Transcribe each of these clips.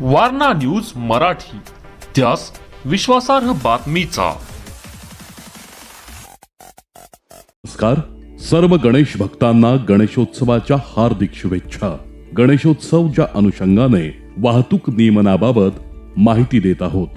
Warna news Marathi. त्यास विश्वासार्ह बातमीचा. नमस्कार. सर्व गणेश भक्तांना गणेशोत्सवाच्या हार्दिक शुभेच्छा. गणेशोत्सवच्या अनुषंगाने वाहतूक नियमनाबाबत माहिती देत आहोत.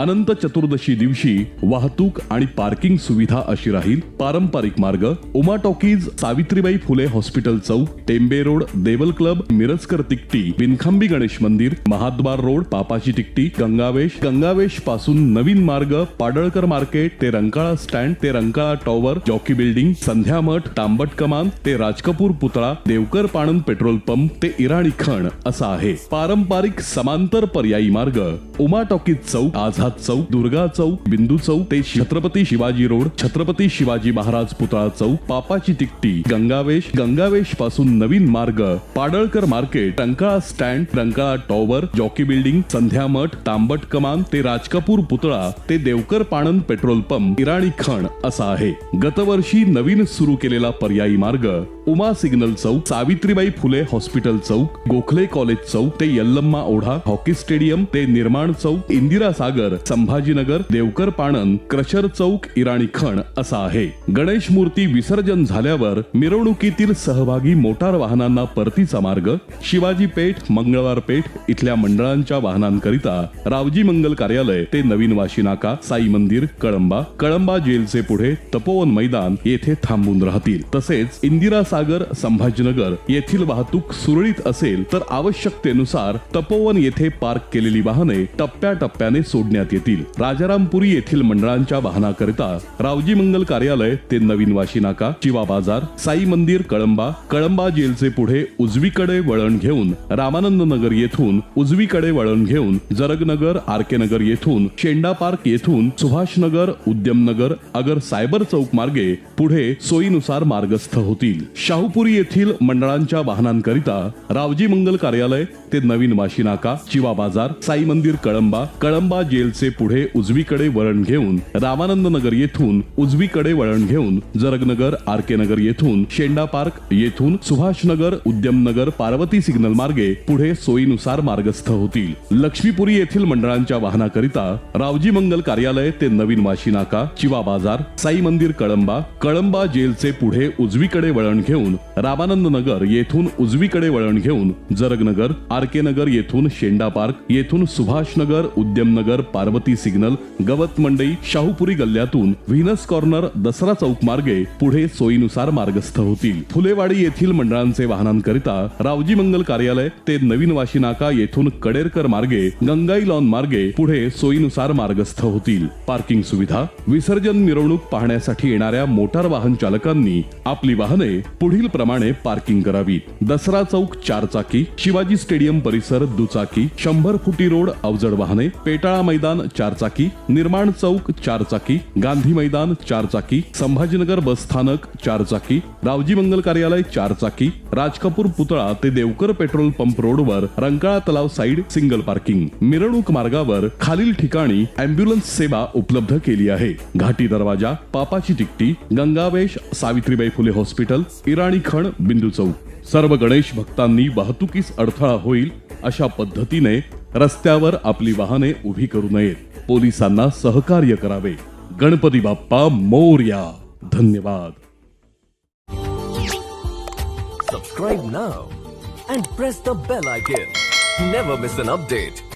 अनंत चतुर्दशी दिवशी वाहतूक आणि पार्किंग सुविधा अशी राहील पारंपरिक मार्ग. उमा टॉकीज सावित्रीबाई फुले हॉस्पिटल चौक टेंबे रोड देवल क्लब मिरजकर तिकटी बिनखांबी गणेश मंदिर महाद्वार रोड पापाची तिकटी गंगावेश गंगावेशपासून नवीन मार्ग पाडळकर मार्केट ते रंकाळा स्टँड ते Rankala tower jockey building Sandhyamath Tambat कमान ते राजकपूर पुतळा देवकर पाणंद पेट्रोल पंप ते इराणी खण असा आहे. पारंपरिक समांतर पर्यायी मार्ग. उमा टॉकीज चौक आझाद चौक दुर्गा चौक बिंदू चौक ते छत्रपती शिवाजी रोड छत्रपती शिवाजी महाराज पुतळा चौक पापाची तिकटी गंगावेश गंगावेशपासून नवीन मार्ग Padalkar market Rankala stand Rankala tower jockey building Sandhyamath Tambat कमान ते राजकपूर पुतळा ते देवकर पाणंद पेट्रोल पंप इराणी खण असा आहे. गतवर्षी नवीन सुरू केलेला पर्यायी मार्ग उमा सिग्नल चौक सावित्रीबाई फुले हॉस्पिटल चौक गोखले कॉलेज चौक ते यल्लम्मा ओढा हॉकी स्टेडियम ते निर्माण चौक इंदिरा सागर संभाजीनगर देवकर पाणन क्रशर चौक इराणी खण असा आहे. गणेश मूर्ती विसर्जन झाल्यावर मिरवणुकीतील सहभागी मोटार वाहनांना परतीचा मार्ग शिवाजी पेठ मंगळवार पेठ इथल्या मंडळांच्या वाहनांकरिता रावजी मंगल कार्यालय ते नवीन वाशी नाका साई मंदिर कळंबा कळंबा जेलचे पुढे तपोवन मैदान येथे थांबून राहतील. तसेच इंदिरा सागर संभाजीनगर येथील वाहतूक सुरळीत असेल तर आवश्यकतेनुसार तपोवन येथे पार्क केलेली वाहने टप्प्याटप्प्याने सोडण्यात येतील. राजारामपुरी येथील मंडळांच्या वाहनाकरिता रावजी मंगल कार्यालय ते नवीन वाशी नाका चिवा बाजार साई मंदिर कळंबा कळंबा जेलचे पुढे उजवीकडे वळण घेऊन रामानंद नगर येथून उजवीकडे वळण घेऊन जरगनगर आरके नगर येथून शेंडा पार्क येथून सुभाषनगर उद्यमनगर अगर सायबर चौक मार्गे पुढे सोयीनुसार मार्गस्थ होतील. शाहूपुरी येथील मंडळांच्या वाहनांकरिता रावजी मंगल कार्यालय ते नवीन वाशी नाका चिवा बाजार साई मंदिर कळंबा कळंबा जेल जेलचे पुढे उजवीकडे वळण घेऊन रामानंद नगर येथून उजवीकडे वळण घेऊन जरगनगर आरके नगर येथून शेंडा पार्क येथून सुभाषनगर उद्यमनगर पार्वती सिग्नल मार्गे पुढे सोयीनुसार मार्गस्थ होतील. लक्ष्मीपुरी येथील मंडळांच्या वाहनाकरिता रावजी मंगल कार्यालय ते नवीन वाशी नाका चिवा बाजार साई मंदिर कळंबा कळंबा जेलचे पुढे उजवीकडे वळण घेऊन रामानंद नगर येथून उजवीकडे वळण घेऊन जरगनगर आरके नगर येथून शेंडा पार्क येथून सुभाषनगर उद्यमनगर पार्वती सिग्नल गवत मंडई शाहूपुरी गल्ल्यातून व्हिनस कॉर्नर दसरा चौक मार्गे पुढे सोयीनुसार मार्गस्थ होतील. फुलेवाडी येथील मंडळांचे वाहनांकरिता रावजी मंगल कार्यालय ते नवीन वाशी नाका येथून कडेरकर मार्गे गंगाई लॉन मार्गे पुढे सोयीनुसार मार्गस्थ होतील. पार्किंग सुविधा विसर्जन मिरवणूक पाहण्यासाठी येणाऱ्या मोटार वाहन चालकांनी आपली वाहने पुढील प्रमाणे पार्किंग करावीत. दसरा चौक चारचाकी शिवाजी स्टेडियम परिसर दुचाकी शंभर फुटी रोड अवजड वाहने पेटाळा मैदान मैदान चारचाकी. निर्माण चौक चारचाकी. गांधी मैदान चारचाकी. संभाजीनगर बस स्थानक चारचाकी. रावजी मंगल कार्यालय चारचाकी. राजकपूर पुतळा ते देवकर पेट्रोल पंप रोडवर रंकाळा तलाव साइड सिंगल पार्किंग. मिरवणूक मार्गावर खालील ठिकाणी अँब्युलन्स सेवा उपलब्ध केली आहे. घाटी दरवाजा पापाची तिकटी गंगावेश सावित्रीबाई फुले हॉस्पिटल इराणी खण बिंदू चौक. सर्व गणेश भक्तांनी वाहतुकीस अडथळा होईल अशा पद्धतीने रस्त्यावर आपली वाहने उभी करू नयेत. पोलिसांना सहकार्य करावे. गणपती बाप्पा मोर्या. धन्यवाद. Subscribe now and press the bell icon never miss an update